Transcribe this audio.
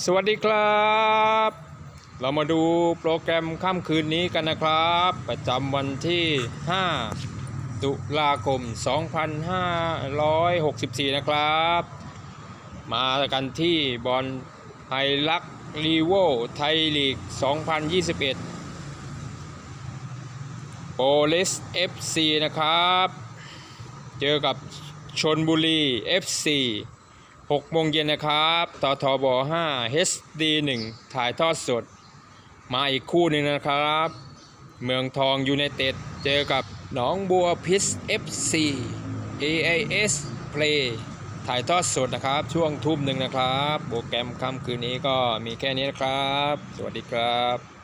สวัสดีครับ เรามาดูโปรแกรมค่ำคืนนี้กันนะครับ ประจำวันที่ 5 ตุลาคม 2564 นะครับ มากันที่บอลไฮลักรีโวไทยลีก 2021 โปลิส FC นะครับ เจอกับชนบุรี FC 6โมงเย็นนะครับตทบ5 HD 1ถ่ายทอดสด มาอีกคู่หนึ่งนะครับ เมืองทองยูไนเต็ด เจอกับหนองบัวพิษ FC AIS Play ถ่ายทอดสดนะครับ ช่วงทุ่มหนึ่งนะครับ โปรแกรมค่ำคืนนี้ก็มีแค่นี้นะครับ สวัสดีครับ